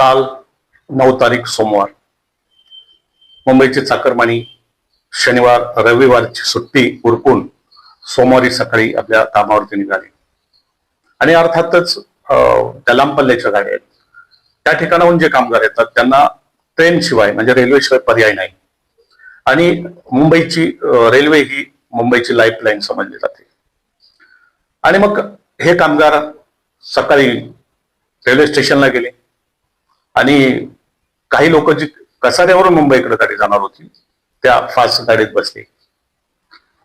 काल नऊ तारीख सोमवार. मुंबईची चाकरमानी शनिवार रविवारची सुट्टी उरकून सोमवारी सकाळी आपल्या कामावरती निघाली. आणि अर्थातच अं, पल्ल्याच्या गाड्या आहेत. त्या ठिकाणाहून जे कामगार येतात त्यांना ट्रेन शिवाय म्हणजे रेल्वे शिवाय पर्याय नाही. आणि मुंबईची रेल्वे ही मुंबईची लाईफलाईन समजली जाते. आणि मग हे कामगार सकाळी रेल्वे स्टेशनला गेले. आणि काही लोक जी कसाऱ्यावरून मुंबईकडे गाडी जाणार होती त्या फास्ट गाडीत बसली.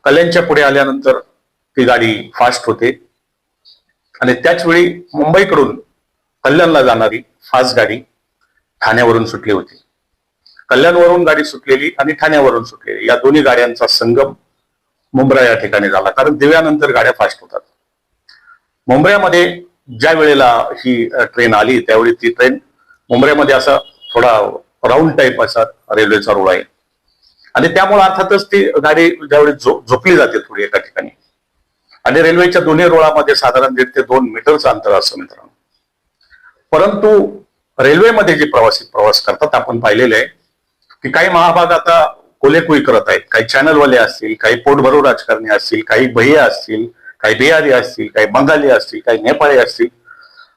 कल्याणच्या पुढे आल्यानंतर ती गाडी फास्ट होते. आणि त्याच वेळी मुंबईकडून कल्याणला जाणारी फास्ट गाडी ठाण्यावरून सुटली होती. कल्याणवरून गाडी सुटलेली आणि ठाण्यावरून सुटलेली. या दोन्ही गाड्यांचा संगम मुंब्रा या ठिकाणी झाला. कारण दिव्यानंतर गाड्या फास्ट होतात. मुंबईमध्ये ज्या वेळेला ही ट्रेन आली त्यावेळी ती ट्रेन मुंबईमध्ये असा थोडा राऊंड टाईप असा रेल्वेचा रोड आहे. आणि त्यामुळे अर्थातच ती गाडी ज्यावेळी झोपली जाते थोडी एका ठिकाणी. आणि रेल्वेच्या दोन्ही रोळामध्ये साधारण दीड ते दोन मीटरचं अंतर असतं मित्रांनो. परंतु रेल्वेमध्ये जे प्रवासी प्रवास करतात आपण पाहिलेले आहे की काही महाभाग आता कोलेकुई करत आहेत. काही चॅनलवाले असतील काही पोटभरू राजकारणी असतील काही भैया असतील काही बिहारी असतील काही बंगाली असतील काही नेपाळी असतील.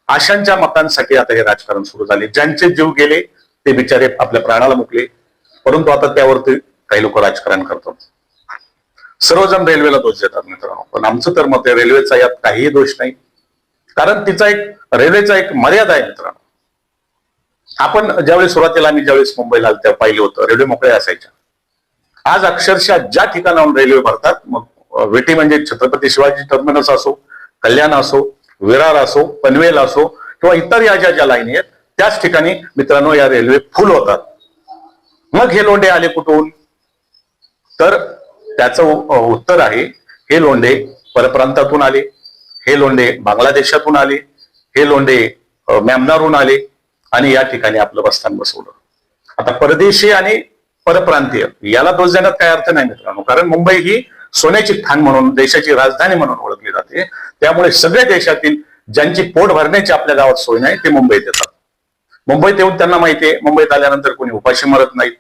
अशांच्या मतांसाठी आता हे राजकारण सुरू झाले. ज्यांचे जीव गेले ते बिचारे आपल्या प्राणाला मुकले. परंतु आता त्यावरती काही लोक राजकारण करतात. सर्वजण रेल्वेला दोष देतात मित्रांनो. पण आमचं तर मत आहे रेल्वेचा यात काहीही दोष नाही. कारण तिचा एक रेल्वेचा एक मर्यादा आहे मित्रांनो. आपण ज्यावेळी सुरुवातीला आम्ही ज्यावेळेस मुंबईला आलो तेव्हा पाहिलं होतं रेल्वे मोकळ्या असायच्या. आज अक्षरशः ज्या ठिकाणाहून रेल्वे भरतात मग विटी वेटी म्हणजे छत्रपती शिवाजी टर्मिनस असो कल्याण असो विरार असो पनवेल असो किंवा इतर या ज्या ज्या लाईनी आहेत त्याच ठिकाणी मित्रांनो या रेल्वे फुल होतात. मग हे लोंढे आले कुठून? तर त्याचं उत्तर आहे हे लोंढे परप्रांतातून आले हे लोंढे बांगलादेशातून आले हे लोंढे म्यामनारून आले आणि या ठिकाणी आपलं बसस्थान बसवलं. आता परदेशी आणि परप्रांतीय याला दोष देण्यात काय अर्थ नाही मित्रांनो कारण मुंबई ही सोन्याची ठाण म्हणून देशाची राजधानी म्हणून ओळखली जाते. त्यामुळे सगळ्या देशातील ज्यांची पोट भरण्याची आपल्या गावात सोय नाही ते मुंबईत येतात. मुंबईत येऊन त्यांना माहिती आहे मुंबईत आल्यानंतर कोणी उपाशी मरत नाहीत.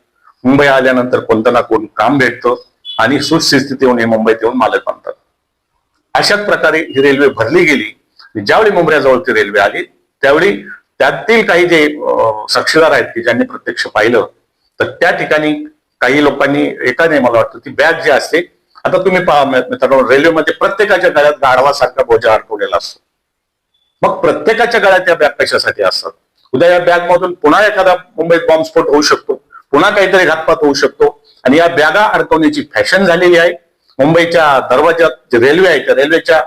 मुंबई आल्यानंतर कोणतं ना कोण काम भेटतं आणि सुस्थितीत येऊन हे मुंबईत येऊन मालक बनतात. अशाच प्रकारे ही रेल्वे भरली गेली. ज्यावेळी मुंबऱ्याजवळ ती रेल्वे आली त्यावेळी त्यातील काही जे साक्षीदार आहेत की ज्यांनी प्रत्यक्ष पाहिलं तर त्या ठिकाणी काही लोकांनी एकाने मला वाटतं ती बॅग जी असते आता तुम्ही पहा मित्रांनो रेल्वेमध्ये प्रत्येकाच्या गळ्यात गाढवासारखा बोजा अडकवलेला असतो. मग प्रत्येकाच्या गळ्यात त्या बॅग कशासाठी असतात. उद्या या बॅग मधून पुन्हा एखादा मुंबईत बॉम्बस्फोट होऊ शकतो पुन्हा काहीतरी घातपात होऊ शकतो आणि या बॅगा अडकवण्याची फॅशन झालेली आहे. मुंबईच्या दरवाज्यात रेल्वे आहे त्या रेल्वेच्या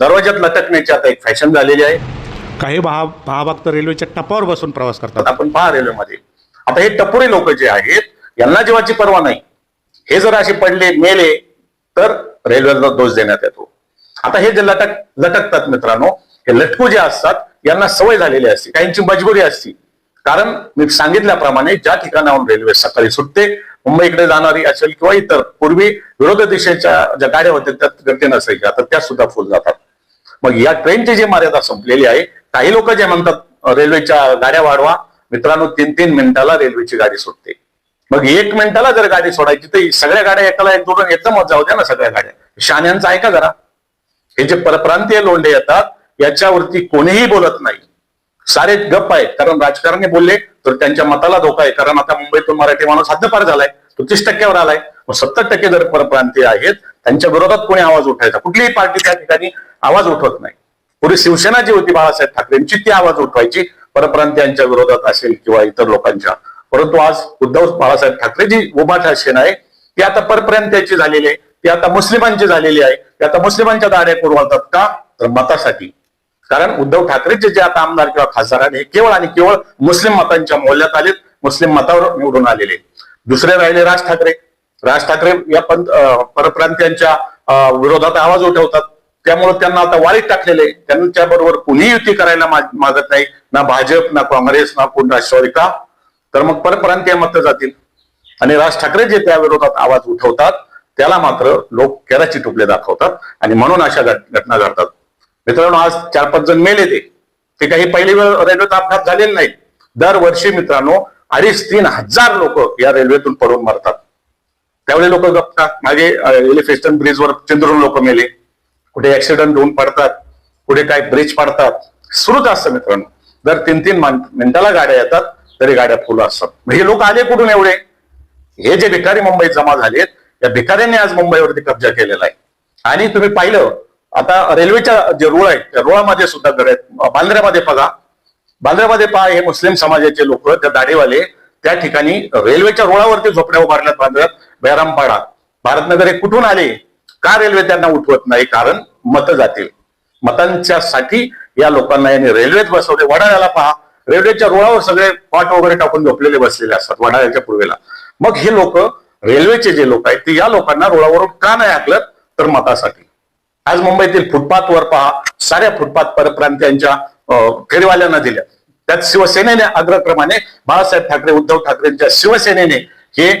दरवाज्यात लटकण्याची आता एक फॅशन झालेली आहे. काही भाग भाग तर रेल्वेच्या टपावर बसून प्रवास करतात. आपण पहा रेल्वेमध्ये. आता हे टपोरे लोक जे आहेत यांना जीवाची पर्वा नाही. हे जर असे पडले मेले तर रेल्वेला दोष देण्यात येतो. आता हे जे लटक लटकतात मित्रांनो हे लटकू जे असतात यांना सवय झालेली असते. काहींची मजबुरी असते. कारण मी सांगितल्याप्रमाणे ज्या ठिकाणाहून रेल्वे सकाळी सुटते मुंबईकडे जाणारी असेल किंवा इतर पूर्वी विरोधी दिशेच्या ज्या गाड्या होत्या त्यात गर्दी नसायच्या आता त्या सुद्धा फुल जातात. मग या ट्रेनची जी मर्यादा संपलेली आहे काही लोक जे म्हणतात रेल्वेच्या गाड्या वाढवा. मित्रांनो तीन तीन मिनिटाला रेल्वेची गाडी सुटते. मग एक मिनिटाला जर गाडी सोडायची तर सगळ्या गाड्या एकाला एक जोडून एकदमच जाऊ द्या ना सगळ्या गाड्या. शाण्यांचं ऐका जरा. हे जे परप्रांतीय लोंढे येतात याच्यावरती कोणीही बोलत नाही. सारे गप्प आहेत कारण राजकारणी बोलले तर त्यांच्या मताला धोका आहे. कारण आता मुंबईतून मराठी माणूस हद्दपार झालाय तो तीस टक्क्यावर आलाय. मग सत्तर टक्के जर परप्रांतीय आहेत त्यांच्या विरोधात कोणी आवाज उठायचा? कुठलीही पार्टी त्या ठिकाणी आवाज उठवत नाही. पुढे शिवसेना जी होती बाळासाहेब ठाकरेंची ती आवाज उठवायची. परप्रांतीयांच्या विरोधात असेल किंवा इतर लोकांच्या परंतु आज उद्धव बाळासाहेब ठाकरे जी उभा सेना आहे. ती आता परप्रांत्याची झालेली आहे. ती आता मुस्लिमांची झालेली आहे. ती आता मुस्लिमांच्या दाड्या पुरवतात का? तर मतासाठी. कारण उद्धव ठाकरेचे जे आता आमदार किंवा खासदार आहेत हे केवळ आणि केवळ मुस्लिम मतांच्या मौल्यात आलेत. मुस्लिम मतावर निवडून आलेले दुसरे राहिले राज ठाकरे. राज ठाकरे या पंत अं, परप्रांतीयांच्या विरोधात आवाज उठवतात. त्यामुळे त्यांना आता वाळीत टाकलेले त्यांच्या बरोबर कुणी युती करायला मागत नाही. ना भाजप ना काँग्रेस ना कोण राष्ट्रवादी. का? तर मग परप्रांतीय मत जातील. आणि राज ठाकरे जे त्या विरोधात आवाज उठवतात त्याला मात्र लोक केराची टुपले दाखवतात आणि म्हणून अशा घट- घटना घडतात. मित्रांनो आज चार पाच जण मेले ते. ते काही पहिली वेळ रेल्वेत अपघात झालेले नाही दरवर्षी मित्रांनो अडीच तीन हजार लोक या रेल्वेतून पडून मरतात. त्यावेळी लोक गपतात मागे एलिफेस्टन ब्रिजवर चिंद्रून लोक मेले. कुठे ऍक्सिडेंट होऊन पडतात कुठे काय ब्रिज पडतात. सुरूच असतं मित्रांनो. दर तीन तीन मिनिटाला गाड्या येतात. तरी गाड्या फुल असतात. म्हणजे हे लोक आले कुठून एवढे? हे जे भिकारी मुंबईत जमा झालेत या भिकाऱ्यांनी आज मुंबईवरती कब्जा केलेला आहे. आणि तुम्ही पाहिलं आता रेल्वेच्या जे रुळ आहेत त्या रुळामध्ये सुद्धा घर आहेत बांद्र्यामध्ये बघा. बांद्र्यामध्ये पहा हे मुस्लिम समाजाचे लोक त्या दाढेवाले त्या ठिकाणी रेल्वेच्या रुळावरती झोपड्या उभारल्यात बांद्र्यात बैरामपाडा भारतनगर हे कुठून आले? का रेल्वे त्यांना उठवत नाही? कारण मत जातील. मतांच्या साठी या लोकांना यांनी रेल्वेत बसवले. वडाळ्याला पहा रेल्वेच्या रुळावर सगळे पाट वगैरे टाकून झोपलेले बसलेले असतात वडाळ्याच्या पूर्वेला. मग हे लोक रेल्वेचे जे लोक आहेत ते या लोकांना रुळावरून का नाही हाकलत? तर मतासाठी. आज मुंबईतील फुटपाथवर पहा साऱ्या फुटपाथ परप्रांतीयांच्या फेरीवाल्यांना दिल्या. त्यात शिवसेनेने अग्रक्रमाने बाळासाहेब ठाकरे उद्धव ठाकरेंच्या शिवसेनेने हे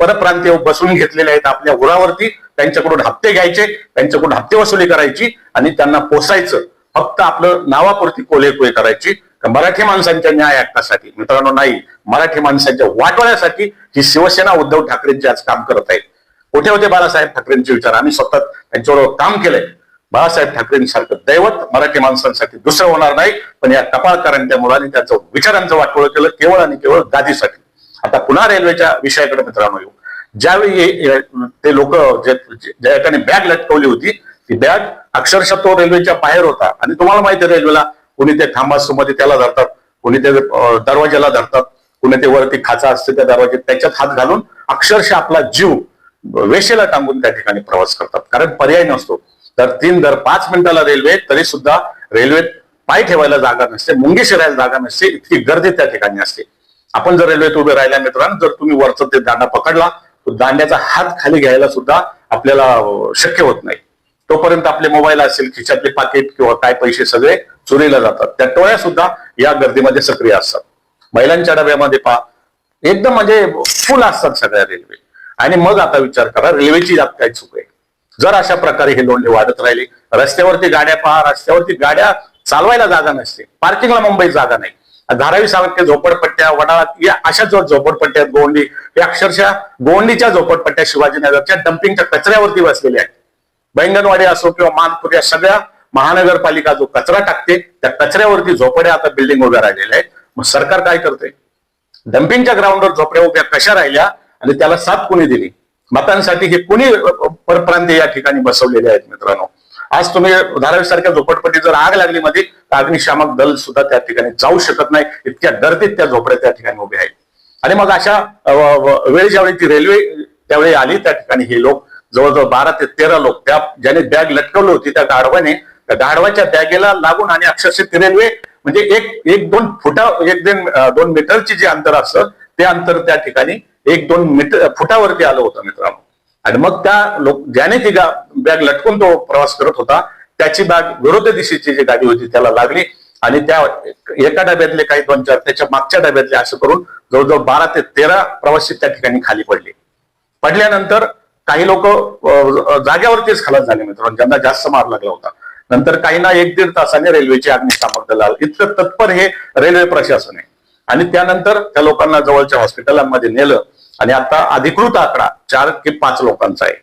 परप्रांतीय बसून घेतलेले आहेत आपल्या उरावरती. त्यांच्याकडून हप्ते घ्यायचे त्यांच्याकडून हप्ते वसुली करायची आणि त्यांना पोसायचं. फक्त आपलं नावापुरती कोलेकोय करायची. तर मराठी माणसांच्या न्याय हक्कासाठी मित्रांनो नाही मराठी माणसांच्या वाटोळ्यासाठी ही शिवसेना उद्धव ठाकरेंचे आज काम करत आहे कुठे होते बाळासाहेब ठाकरेंचे विचार? आम्ही स्वतः त्यांच्याबरोबर काम केलंय. बाळासाहेब ठाकरेंसारखं दैवत मराठी माणसांसाठी दुसरं होणार नाही. पण या टपाळकारांच्या मुलांनी त्याचं विचारांचं वाटोळ केलं केवळ आणि केवळ गादीसाठी. आता पुन्हा रेल्वेच्या विषयाकडे मित्रांनो येऊ. ज्यावेळी ते लोक ज्या ठिकाणी बॅग लटकवली होती ती बॅग अक्षरशः तो रेल्वेच्या बाहेर होता. आणि तुम्हाला माहिती आहे रेल्वेला कोणी ते खांबासमध्ये त्याला धरतात कोणी ते दरवाज्याला धरतात कोणी ते वरती खाचा असते त्या दरवाज्यात त्याच्यात हात घालून अक्षरशः आपला जीव वेशेला टांगून त्या ठिकाणी प्रवास करतात. कारण पर्याय नसतो. तर तीन दर पाच मिनिटाला रेल्वे तरी सुद्धा रेल्वेत पाय ठेवायला जागा नसते मुंगी शिरायला जागा नसते इतकी गर्दी त्या ठिकाणी असते. आपण जर रेल्वेत उभे राहिल्या मित्रांनो जर तुम्ही वरचं ते दांडा पकडला तर दांड्याचा हात खाली घ्यायला सुद्धा आपल्याला शक्य होत नाही. तोपर्यंत आपले मोबाईल असेल खिशातले पाकिट किंवा काय पैसे सगळे चोरीला जातात. त्या टोळ्या सुद्धा या गर्दीमध्ये सक्रिय असतात. महिलांच्या डब्यामध्ये पहा एकदम म्हणजे फुल असतात सगळ्या रेल्वे आणि मग आता विचार करा रेल्वेची यात काय चूक आहे? जर अशा प्रकारे हे लोंढे वाढत राहिले रस्त्यावरती गाड्या पहा रस्त्यावरती गाड्या चालवायला जागा नसते पार्किंगला मुंबईत जागा नाही. धारावी सारख्या झोपडपट्ट्या वडाळा या अशा जो झोपडपट्ट्या गोंडी हे अक्षरशः गोंडीच्या झोपडपट्ट्या शिवाजीनगरच्या डम्पिंगच्या कचऱ्यावरती बसलेल्या आहेत. बैंगनवाडी असो किंवा मानपूर या सगळ्या महानगरपालिका जो कचरा टाकते त्या कचऱ्यावरती झोपड्या आता बिल्डिंग उभ्या राहिलेल्या आहेत. मग सरकार काय करते डम्पिंगच्या ग्राउंडवर झोपड्या उभ्या कशा राहिल्या आणि त्याला साथ कोणी दिली? मतांसाठी हे कुणी परप्रांतीय या ठिकाणी बसवलेले आहेत मित्रांनो? आज तुम्ही धारावी सारख्या झोपडपट्टी जर आग लागली मध्ये तर अग्निशामक दल सुद्धा त्या ठिकाणी जाऊ शकत नाही. इतक्या गर्दीत त्या झोपड्या त्या ठिकाणी उभ्या आहेत. आणि मग अशा वेळ वेळी ज्यावेळी ती रेल्वे त्यावेळी आली त्या ठिकाणी हे लोक जवळजवळ बारा ते तेरा लोक त्या ज्याने बॅग लटकवली होती त्या गाढवाने त्या गाढवाच्या बॅगेला लागून आणि अक्षरशः ती रेल्वे म्हणजे एक एक दोन फुटा एक दोन दोन मीटरची जे अंतर असतं ते अंतर त्या ठिकाणी एक दोन मीटर फुटावरती आलं होतं मित्रांनो. आणि मग त्या लोक ज्याने ती बॅग लटकून तो प्रवास करत होता त्याची बॅग विरोध दिशेची जी गाडी होती त्याला लागली आणि त्या एका डब्यातले काही दोन चार त्याच्या मागच्या डब्यातले असं करून जवळजवळ बारा ते तेरा प्रवासी त्या ठिकाणी खाली पडले. पडल्यानंतर काही लोक जाग्यावरतीच खलास झाले मित्रांनो ज्यांना जास्त मार लागला होता. नंतर काहींना एक दीड तासाने रेल्वेची अग्निशामक दल आलं इतकं तत्पर हे रेल्वे प्रशासन आहे. आणि त्यानंतर त्या लोकांना जवळच्या हॉस्पिटलांमध्ये नेलं. आणि आता अधिकृत आकडा चार ते पाच लोकांचा आहे.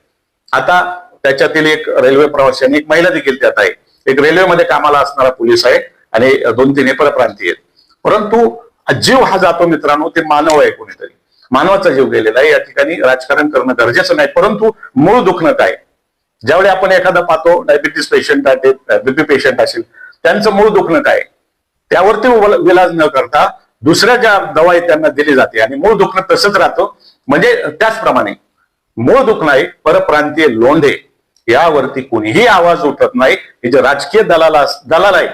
आता त्याच्यातील एक रेल्वे प्रवासी आणि एक महिला देखील त्यात आहे. एक रेल्वेमध्ये कामाला असणारा पोलीस आहे आणि दोन तीन हे आहेत. परंतु जीव हा जातो मित्रांनो ते मानव आहे कोणीतरी. मानवाचा जीव गेलेला आहे. या ठिकाणी राजकारण करणं गरजेचं नाही परंतु मूळ दुखणं काय? ज्यावेळी आपण एखादा पाहतो डायबिटीस पेशंट आहे बीपी पेशंट असेल त्यांचं मूळ दुखणं काय? त्यावरती विलाज न करता दुसऱ्या ज्या दवाई त्यांना दिली जाते. आणि मूळ दुखणं तसंच राहतं. म्हणजे त्याचप्रमाणे मूळ दुखणं आहे परप्रांतीय लोंढे. यावरती कोणीही आवाज उठत नाही. हे जे राजकीय दलाला दलाल आहे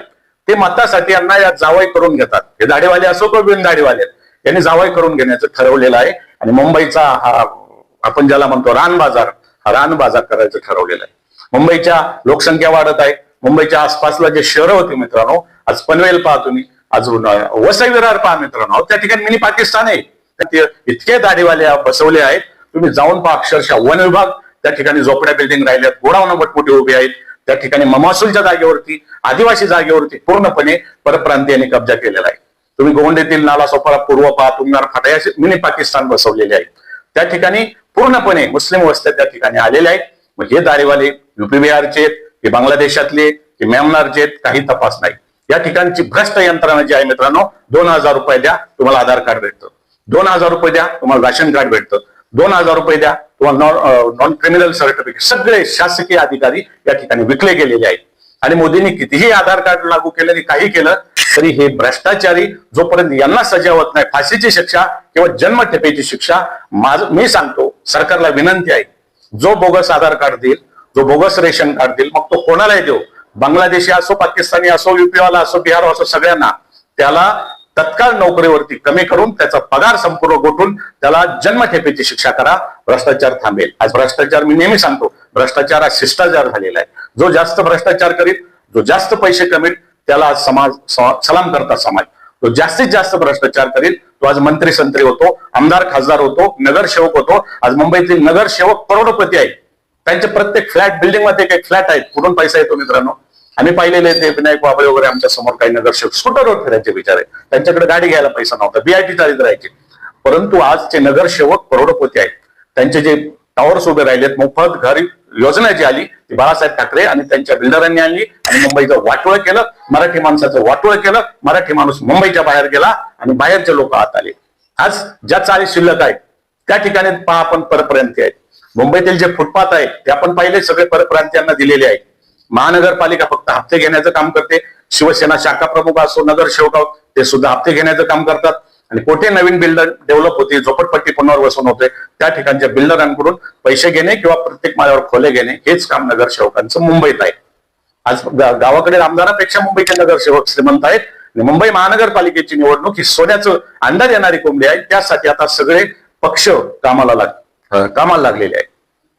ते मतासाठी यांना या जावाई करून घेतात. हे दाढीवाले असो किंवा बिन दाढीवाले यांनी जावय करून घेण्याचं ठरवलेलं आहे. आणि मुंबईचा हा आपण ज्याला म्हणतो रान बाजार हा रान बाजार करायचं ठरवलेलं आहे. मुंबईच्या लोकसंख्या वाढत आहे. मुंबईच्या आसपासला जे शहरं होती मित्रांनो आज पनवेल पहा तुम्ही. अजून वसई विरार पहा मित्रांनो. त्या ठिकाणी मिनी पाकिस्तान आहे. इतके दाढीवाले बसवले आहेत. तुम्ही जाऊन पहा अक्षरशः वन विभाग त्या ठिकाणी झोपड्या बिल्डिंग राहिल्यात. गोडावणं मोठमोठे उभे आहेत. त्या ठिकाणी ममासूलच्या जागेवरती आदिवासी जागेवरती पूर्णपणे परप्रांतीयांनी कब्जा केलेला आहे. तुम्ही गोवंडीतील नालासोपारा पूर्व पहा तुंगार फाटा असे मिनी पाकिस्तान बसवलेले आहेत. त्या ठिकाणी पूर्णपणे मुस्लिम वस्त्या त्या ठिकाणी आलेल्या आहेत. मग हे दारेवाले युपी बिहारचे आहेत, हे बांगलादेशातले हे म्यानमारचे आहेत, काही तपास नाही. या ठिकाणची भ्रष्ट यंत्रणा जी आहे मित्रांनो दोन हजार रुपये द्या तुम्हाला आधार कार्ड भेटतं. दोन हजार रुपये द्या तुम्हाला राशन कार्ड भेटतं. दोन हजार रुपये द्या तुम्हाला नॉन क्रिमिनल सर्टिफिकेट सगळे शासकीय अधिकारी या ठिकाणी विकले गेलेले आहेत. आणि मोदींनी कितीही आधार कार्ड लागू केलं आणि काही केलं तरी हे भ्रष्टाचारी जोपर्यंत यांना सजा होत नाही फाशीची शिक्षा किंवा जन्मठेपेची शिक्षा माझ मी सांगतो सरकारला विनंती आहे जो बोगस आधार कार्ड देईल जो बोगस रेशन कार्ड देईल मग तो कोणालाही देऊ. बांगलादेशी असो पाकिस्तानी असो युपीवाला असो बिहार असो सगळ्यांना त्याला तत्काळ नोकरीवरती कमी करून त्याचा पगार संपूर्ण गोठून त्याला जन्मठेपेची शिक्षा करा भ्रष्टाचार थांबेल. आज भ्रष्टाचार मी नेहमी सांगतो भ्रष्टाचार हा शिष्टाचार झालेला आहे. जो जास्त भ्रष्टाचार करीत जो जास्त पैसे कमीत त्याला आज समाज सलाम करतात समाज. तो जास्तीत जास्त भ्रष्टाचार करील तो आज मंत्री संत्री होतो आमदार खासदार होतो नगरसेवक होतो. आज मुंबईतील नगरसेवक करोडपती आहेत. त्यांचे प्रत्येक फ्लॅट बिल्डिंगमध्ये काही फ्लॅट आहेत. कुठून पैसा येतो मित्रांनो? आम्ही पाहिलेले ते विनायक बाबळे वगैरे आमच्यासमोर काही नगरसेवक स्कूटरवर फिरायचे बिचारे. त्यांच्याकडे गाडी घ्यायला पैसा नव्हता. बीआयटी चालित राहायचे. परंतु आजचे नगरसेवक करोडपती आहेत. त्यांचे जे टॉवर्स उभे राहिलेत मोफत घर योजना जी आली ती बाळासाहेब ठाकरे आणि त्यांच्या बिल्डरांनी आणली आणि मुंबईचं वाटोळ केलं मराठी माणसाचं वाटोळ केलं मराठी माणूस मुंबईच्या बाहेर गेला आणि बाहेरचे लोक आत आले. आज ज्या चाळी शिल्लक आहेत त्या ठिकाणी पहा आपण परप्रांती आहेत. मुंबईतील जे फुटपाथ आहेत ते आपण पाहिले सगळे परप्रांतीयांना दिलेले आहेत. महानगरपालिका फक्त हप्ते घेण्याचं काम करते. शिवसेना शाखा प्रमुख असो नगरसेवक आहोत ते सुद्धा हप्ते घेण्याचं काम करतात. आणि कुठे नवीन बिल्डर डेव्हलप होते झोपडपट्टी पुनर्वसन होते त्या ठिकाणच्या बिल्डरांकडून पैसे घेणे किंवा प्रत्येक माळ्यावर खोले घेणे हेच काम नगरसेवकांचं मुंबईत आहे. आज गावाकडे आमदारापेक्षा मुंबईचे नगरसेवक श्रीमंत आहेत आणि मुंबई महानगरपालिकेची निवडणूक ही सोन्याचं अंदाज येणारी कोंबडी आहे. त्यासाठी आता सगळे पक्ष कामाला लाग कामाला लागलेले आहेत.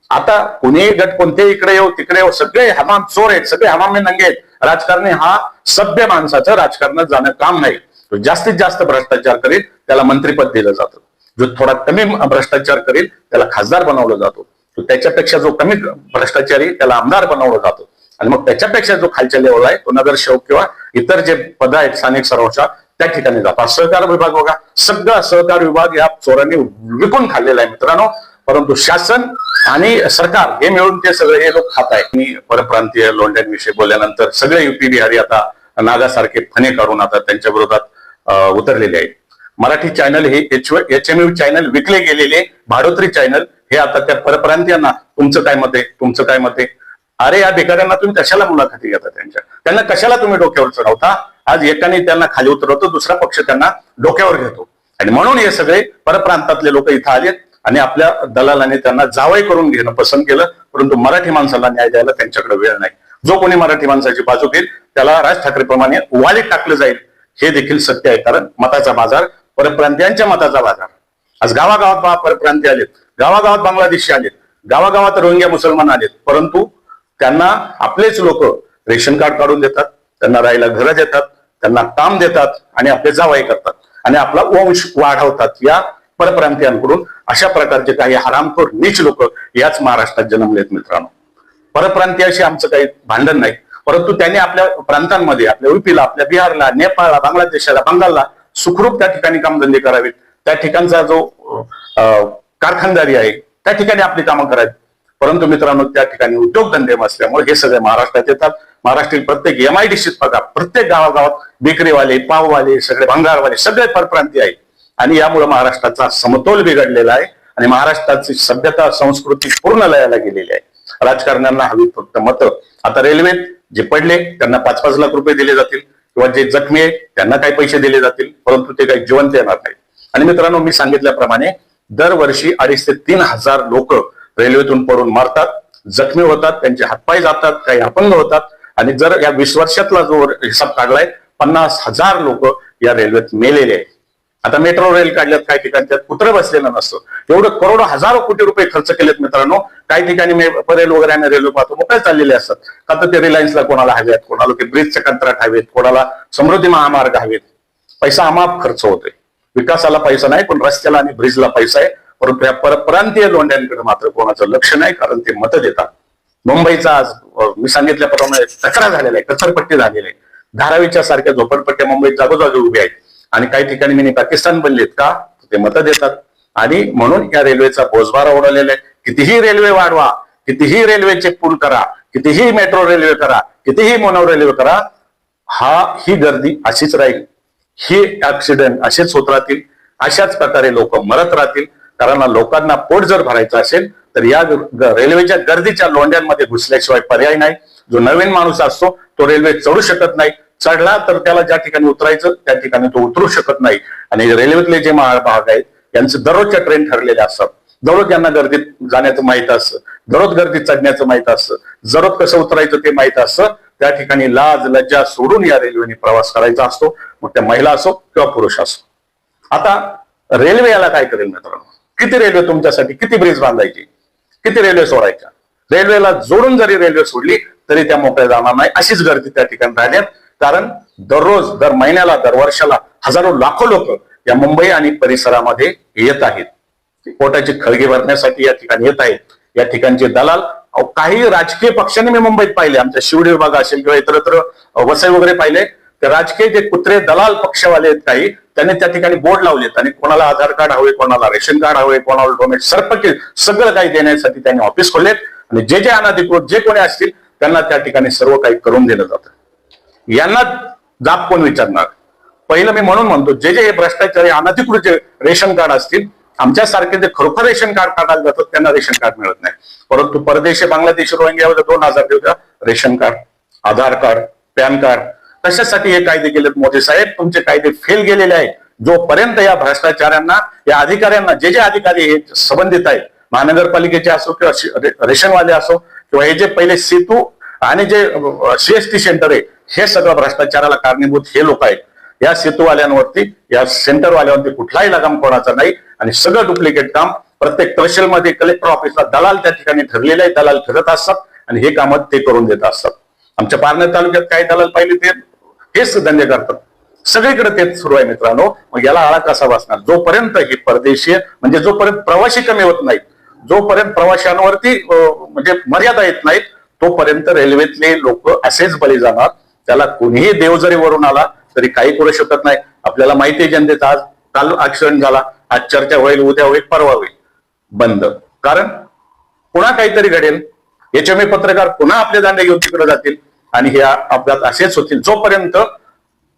आता कुणीही गट कोणते इकडे येऊ तिकडे येऊ सगळे हमाम चोर आहेत सगळे हमामे नंगे आहेत. राजकारणी हा सभ्य माणसाचं राजकारणात जाणं काम नाही. तो जास्तीत जास्त भ्रष्टाचार करेल त्याला मंत्रीपद दिलं जातं. जो थोडा कमी भ्रष्टाचार करेल त्याला खासदार बनवलं जातो. त्याच्यापेक्षा जो कमी भ्रष्टाचारी त्याला आमदार बनवलं जातो. आणि मग त्याच्यापेक्षा जो खालच्या लेवल आहे तो नगरसेवक किंवा इतर जे पद आहेत स्थानिक सर्वोच्च त्या ठिकाणी जातात सहकार विभाग बघा. सगळा सहकार विभाग या चोरांनी विकून खाल्लेला आहे मित्रांनो. परंतु शासन आणि सरकार हे मिळून ते सगळे हे लोक खात आहेत. मी परप्रांतीय लोंढ्यांविषयी बोलल्यानंतर सगळे युपी बिहारी आता नागासारखे फणे काढून आता त्यांच्या विरोधात उतरलेले आहेत. मराठी चॅनल हे एच एम यू चॅनल विकले गेलेले भाडोत्री चॅनल हे आता त्या परप्रांतीयांना तुमचं काय मत आहे तुमचं काय मत आहे? अरे या भिकाऱ्यांना तुम्ही कशाला मुलाखती घेता त्यांच्या? त्यांना कशाला तुम्ही डोक्यावर चढवता? आज एकाने त्यांना खाली उतरवतो दुसरा पक्ष त्यांना डोक्यावर घेतो. आणि म्हणून हे सगळे परप्रांतातले लोक इथं आलेत आणि आपल्या दलालाने त्यांना जावई करून घेणं पसंत केलं परंतु मराठी माणसाला न्याय द्यायला त्यांच्याकडे वेळ नाही. जो कोणी मराठी माणसाची बाजू घेईल त्याला राज ठाकरेप्रमाणे वालीत टाकलं जाईल. हे देखील सत्य आहे कारण मताचा बाजार परप्रांतीयांच्या मताचा बाजार. आज गावागावात परप्रांतीय परप्रांती आलेत. गावागावात बांगलादेशी आलेत. गावागावात रोहिंग्या मुसलमान आलेत. परंतु त्यांना आपलेच लोक रेशन कार्ड काढून देतात त्यांना राहायला घरं देतात त्यांना काम देतात आणि आपले जावाई करतात. आणि आपला वंश वाढवतात या परप्रांतीयांकडून. अशा प्रकारचे काही हरामखोर नीच लोक याच महाराष्ट्रात जन्मलेत मित्रांनो. परप्रांतीयाशी आमचं काही भांडण नाही. परंतु त्यांनी आपल्या प्रांतांमध्ये आपल्या युपीला आपल्या बिहारला नेपाळला बांगलादेशाला बंगालला सुखरूप त्या ठिकाणी कामधंदे करावेत. त्या ठिकाणचा जो कारखानदारी आहे त्या ठिकाणी आपली कामं करावीत. परंतु मित्रांनो त्या ठिकाणी उद्योगधंदे असल्यामुळे हे सगळे महाराष्ट्रात येतात. महाराष्ट्रातील प्रत्येक एमआयडीसीत बघा प्रत्येक गावागावात बेकरीवाले पाववाले सगळे भंगारवाले सगळे परप्रांती आहेत. आणि यामुळे महाराष्ट्राचा समतोल बिघडलेला आहे आणि महाराष्ट्राची सभ्यता संस्कृती पूर्ण लयाला गेलेली आहे. राजकारण्यांना हवी फक्त मतं. आता रेल्वेत जे पडले त्यांना पाच पाच लाख रुपये दिले जातील. किंवा जे जखमी आहेत त्यांना काही पैसे दिले जातील. परंतु ते काही जिवंत येणार नाही आणि मित्रांनो मी सांगितल्याप्रमाणे दरवर्षी अडीच ते तीन हजार लोक रेल्वेतून पडून मारतात. जखमी होतात त्यांचे हातपाय जातात काही अपंग होतात. आणि जर या वीस वर्षातला जो हिसाब काढलाय पन्नास हजार लोक या रेल्वेत मेलेले आहेत. आता मेट्रो रेल काढल्यात काही ठिकाणी त्यात कुत्र बसलेलं नसतं. एवढं करोडो हजारो कोटी रुपये खर्च केलेत मित्रांनो. काही ठिकाणी रेल वगैरे आणि रेल्वे पाहतो मोकळे चाललेले असतात. का तर ते रिलायन्सला कोणाला हवेत कोणाला ते ब्रिजचे कंत्राट हवेत कोणाला समृद्धी महामार्ग हवेत. पैसा अमाप खर्च होतोय. विकासाला पैसा नाही पण रस्त्याला आणि ब्रिजला पैसा आहे. परंतु या परप्रांतीय लोंढ्यांकडे मात्र कोणाचं लक्ष नाही कारण ते मतं देतात. मुंबईचा आज मी सांगितल्याप्रमाणे कचरा झालेला आहे कचरपट्टी झालेली आहे धारावीच्या सारख्या झोपडपट्ट्या मुंबईत जागोजागी उभ्या आहेत. आणि काही ठिकाणी मिनी पाकिस्तान बनलेत का? ते मतं देतात. आणि म्हणून या रेल्वेचा बोजबारा ओढवलेला आहे. कितीही रेल्वे वाढवा कितीही रेल्वेचे पूल करा कितीही मेट्रो रेल्वे करा कितीही मोनो रेल्वे करा हा ही गर्दी अशीच राहील. ही ऍक्सिडेंट असेच होत राहतील. अशाच प्रकारे लोक मरत राहतील. कारण लोकांना पोट जर भरायचं असेल तर या रेल्वेच्या गर्दीच्या लोंढ्यांमध्ये घुसल्याशिवाय पर्याय नाही. जो नवीन माणूस असतो तो रेल्वे चढू शकत नाही. चढला तर त्याला ज्या ठिकाणी उतरायचं त्या ठिकाणी तो उतरू शकत नाही. आणि रेल्वेतले जे महाभाग आहेत यांचे दररोजच्या ट्रेन ठरलेले असतात. दररोज यांना गर्दीत जाण्याचं माहीत असतं. दररोज गर्दीत चढण्याचं माहीत असतं. दररोज कसं उतरायचं ते माहीत असतं. त्या ठिकाणी लाज लज्जा सोडून या रेल्वेने प्रवास करायचा असतो. मग त्या महिला असो किंवा पुरुष असो. आता रेल्वे याला काय करेल मित्रांनो? किती रेल्वे तुमच्यासाठी किती ब्रिज बांधायची? किती रेल्वे सोडायच्या? रेल्वेला जोडून जरी रेल्वे सोडली तरी त्या मोकळ्या जाणार नाही. अशीच गर्दी त्या ठिकाणी राहण्यात कारण दररोज दर महिन्याला दर वर्षाला हजारो लाखो लोक या मुंबई आणि परिसरामध्ये येत आहेत. पोटाची खळगी भरण्यासाठी या ठिकाणी येत आहेत. या ठिकाणचे दलाल काही राजकीय पक्षांनी मी मुंबईत पाहिले. आमच्या शिवडी विभाग असेल किंवा इतरत्र वसई वगैरे पाहिले. तर राजकीय जे कुत्रे दलाल पक्षवाले आहेत काही त्यांनी त्या ठिकाणी बोर्ड लावलेत आणि कोणाला आधार कार्ड हवे कोणाला रेशन कार्ड हवे कोणाला डोमेट सरपंच सगळं काही देण्यासाठी त्यांनी ऑफिस खोललेत. आणि जे जे अनाधिकृत जे कोणी असतील त्यांना त्या ठिकाणी सर्व काही करून दिलं जातं. यांना जाब कोण विचारणार? पहिलं मी म्हणून म्हणतो जे जे हे भ्रष्टाचारी अनधिकृत जे रेशन कार्ड असतील आमच्यासारखे जे खरोखर रेशन कार्ड काढायला जातात त्यांना रेशन कार्ड मिळत नाही. परंतु परदेशी बांगलादेशी रोहिंग्यामध्ये दोन हजार दिवसा ration card Aadhaar card PAN card कशासाठी हे कायदे केलेत मोदी साहेब? तुमचे कायदे फेल गेलेले आहेत. जोपर्यंत या भ्रष्टाचाऱ्यांना या अधिकाऱ्यांना जे जे अधिकारी हे संबंधित आहेत महानगरपालिकेचे असो किंवा रेशनवाले असो किंवा हे जे पहिले सेतू आणि जे सीएसटी सेंटर आहे हे सगळं भ्रष्टाचाराला कारणीभूत हे लोक आहेत. या सेतूवाल्यांवरती या सेंटरवाल्यांवरती कुठलाही लगाम कोणाचा नाही आणि सगळं डुप्लिकेट काम प्रत्येक तहसीलमध्ये कलेक्टर ऑफिसला दलाल त्या ठिकाणी ठरलेले आहे दलाल ठरत असतात आणि हे काम ते करून देत असतात. आमच्या पारनेर तालुक्यात काही दलाल पाहिले ते हेच धंदे करतात. सगळीकडे तेच सुरू आहे मित्रांनो. मग याला आळा कसा बसणार? जोपर्यंत हे परदेशीय म्हणजे जोपर्यंत प्रवासी कमी होत नाहीत जोपर्यंत प्रवाशांवरती अं, म्हणजे मर्यादा येत नाहीत तोपर्यंत रेल्वेतले लोक असेच बळी जाणार. त्याला कोणीही देव जरी वरून आला तरी काही करू शकत नाही. आपल्याला माहिती आहे जनतेचा आज काल ऍक्सिडेंट झाला. आज चर्चा होईल उद्या होईल परवा होईल. बंद. कारण पुन्हा काहीतरी घडेल. याचे मी पत्रकार पुन्हा आपले दांडे घेऊन तिकडे जातील. आणि हे अपघात असेच होतील. जोपर्यंत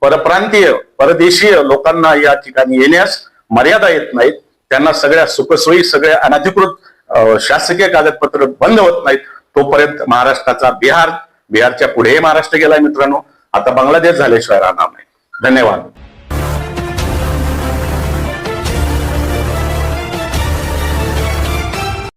परप्रांतीय परदेशीय लोकांना या ठिकाणी येण्यास मर्यादा येत नाहीत त्यांना सगळ्या सुखसोयी सगळ्या अनधिकृत अं, शासकीय कागदपत्र बंद होत नाहीत तोपर्यंत महाराष्ट्राचा बिहार बिहारच्या पुढे महाराष्ट्र गेलाय मित्रांनो. आता बांगलादेश झाल्याशिवाय राहणार नाही. धन्यवाद.